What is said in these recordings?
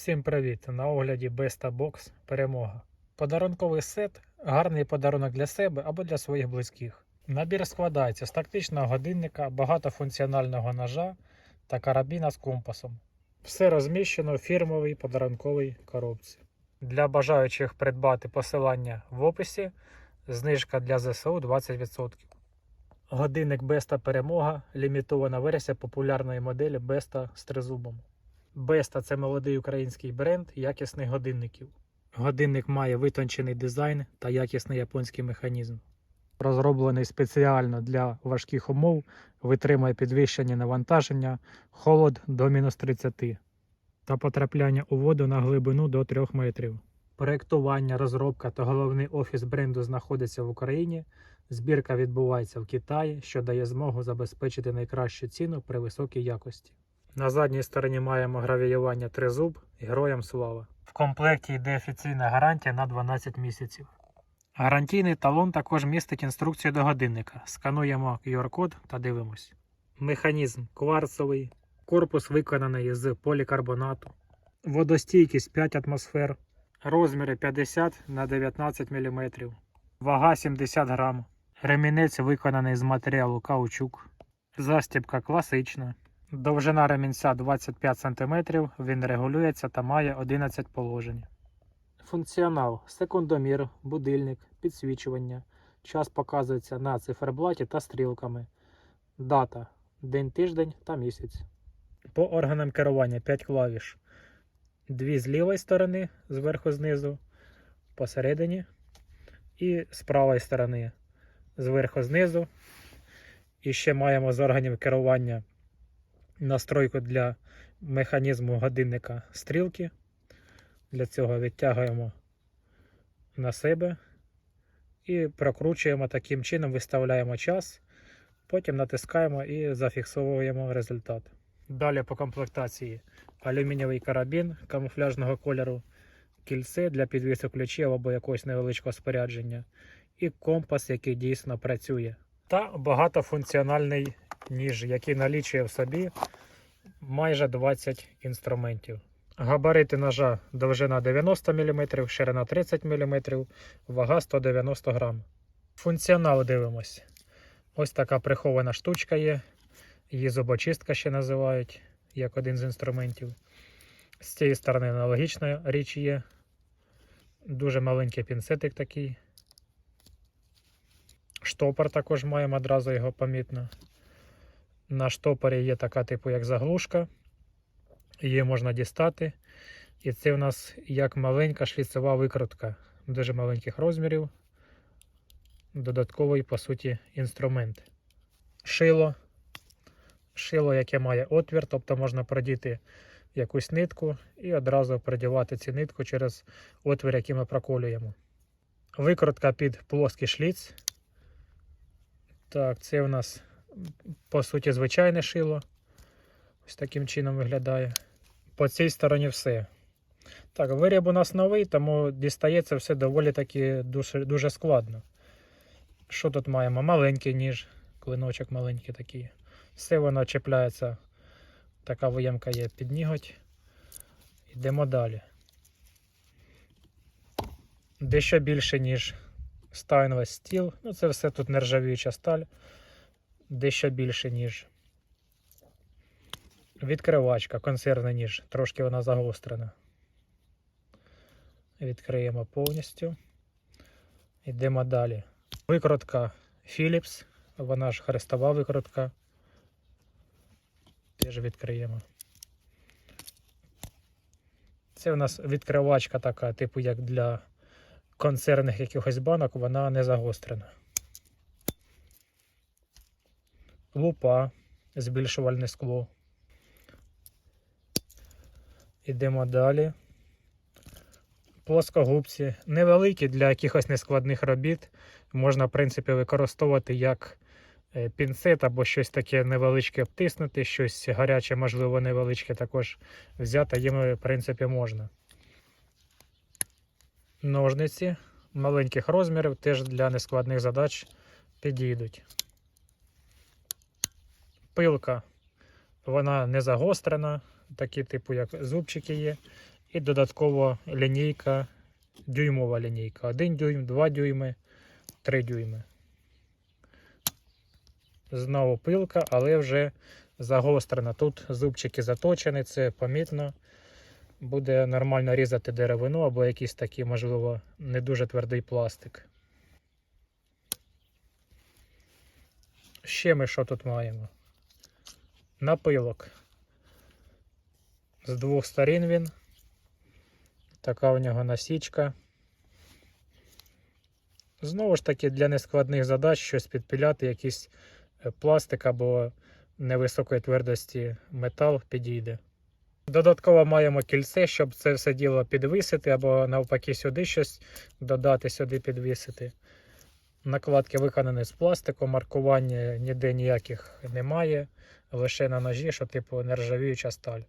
Всім привіт! На огляді Besta Box Перемога. Подарунковий сет гарний подарунок для себе або для своїх близьких. Набір складається з тактичного годинника, багатофункціонального ножа та карабіна з компасом. Все розміщено в фірмовій подарунковій коробці. Для бажаючих придбати посилання в описі, знижка для ЗСУ 20%. Годинник Беста Перемога лімітована версія популярної моделі Беста з тризубом. Беста це молодий український бренд якісних годинників. Годинник має витончений дизайн та якісний японський механізм. Розроблений спеціально для важких умов, витримує підвищення навантаження, холод до мінус 30 та потрапляння у воду на глибину до 3 метрів. Проєктування, розробка та головний офіс бренду знаходиться в Україні. Збірка відбувається в Китаї, що дає змогу забезпечити найкращу ціну при високій якості. На задній стороні маємо гравіювання тризуб Героям слава. В комплекті йде офіційна гарантія на 12 місяців. Гарантійний талон також містить інструкцію до годинника. Скануємо QR-код та дивимось. Механізм кварцовий, корпус виконаний з полікарбонату, водостійкість 5 атмосфер, розміри 50 на 19 мм, вага 70 грам, ремінець виконаний з матеріалу каучук, застібка класична. Довжина ремінця 25 см, він регулюється та має 11 положень. Функціонал секундомір, будильник, підсвічування. Час показується на циферблаті та стрілками. Дата день, тиждень та місяць. По органам керування 5 клавіш. Дві з лівої сторони, зверху знизу, посередині. І з правої сторони, зверху знизу. І ще маємо з органів керування настройку для механізму годинника стрілки. Для цього відтягуємо на себе і прокручуємо таким чином, виставляємо час, потім натискаємо і зафіксовуємо результат. Далі по комплектації алюмінієвий карабін камуфляжного кольору, кільце для підвісу ключів або якогось невеличкого спорядження, і компас, який дійсно працює. Та багатофункціональний ніж, який налічує в собі майже 20 інструментів. Габарити ножа довжина 90 мм, ширина 30 мм, вага 190 грам. Функціонал дивимось. Ось така прихована штучка є. Її зубочистка ще називають, як один з інструментів. З цієї сторони аналогічна річ є. Дуже маленький пінцетик такий. Штопор також маємо одразу його помітно. На штопорі є така типу як заглушка. Її можна дістати. І це у нас як маленька шліцева викрутка дуже маленьких розмірів. Додатковий, по суті, інструмент. Шило. Шило, яке має отвір, тобто можна продіти якусь нитку і одразу продівати цю нитку через отвір, який ми проколюємо. Викрутка під плоский шліц. Так, це у нас по суті звичайне шило. Ось таким чином виглядає. По цій стороні все. Так, виріб у нас новий, тому дістається все доволі таки дуже, дуже складно. Що тут маємо? Маленький ніж, клиночок маленький такий. Все воно чіпляється. Така виємка є під ніготь. Йдемо далі. Дещо більше, ніж Stainless Steel. Ну, це все тут нержавіюча сталь. Дещо більше, ніж відкривачка, консервний ніж. Трошки вона загострена. Відкриємо повністю. Йдемо далі. Викрутка Philips, вона ж хрестова викрутка. Теж відкриємо. Це у нас відкривачка така, типу як для консервних якихось банок, вона не загострена. Лупа, збільшувальне скло. Йдемо далі. Плоскогубці невеликі для якихось нескладних робіт. Можна, в принципі, використовувати як е, пінцет або щось таке невеличке обтиснути, щось гаряче, можливо, невеличке також взяти, їм, в принципі, можна. Ножниці маленьких розмірів теж для нескладних задач підійдуть. Пилка, вона не загострена, такі, типу, як зубчики є. І додатково лінійка, дюймова лінійка. 1 дюйм, 2 дюйми, 3 дюйми. Знову пилка, але вже загострена. Тут зубчики заточені, це помітно. Буде нормально різати деревину або якийсь такий, можливо, не дуже твердий пластик. Ще ми що тут маємо? Напилок. З двох сторін він. Така у нього насічка. Знову ж таки, для нескладних задач щось підпіляти, якийсь е, пластик або невисокої твердості метал підійде. Додатково маємо кільце, щоб це все діло підвисити, або навпаки сюди щось додати, сюди підвісити. Накладки виконані з пластику, маркування ніде ніяких немає, лише на ножі, що типу нержавіюча сталь.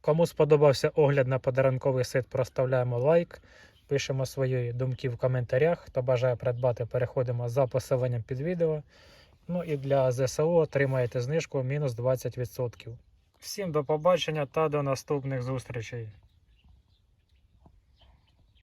Кому сподобався огляд на подарунковий сет, проставляємо лайк, пишемо свої думки в коментарях. Хто бажає придбати, переходимо за посиланням під відео. Ну і для ЗСУ отримаєте знижку мінус 20%. Всім до побачення та до наступних зустрічей.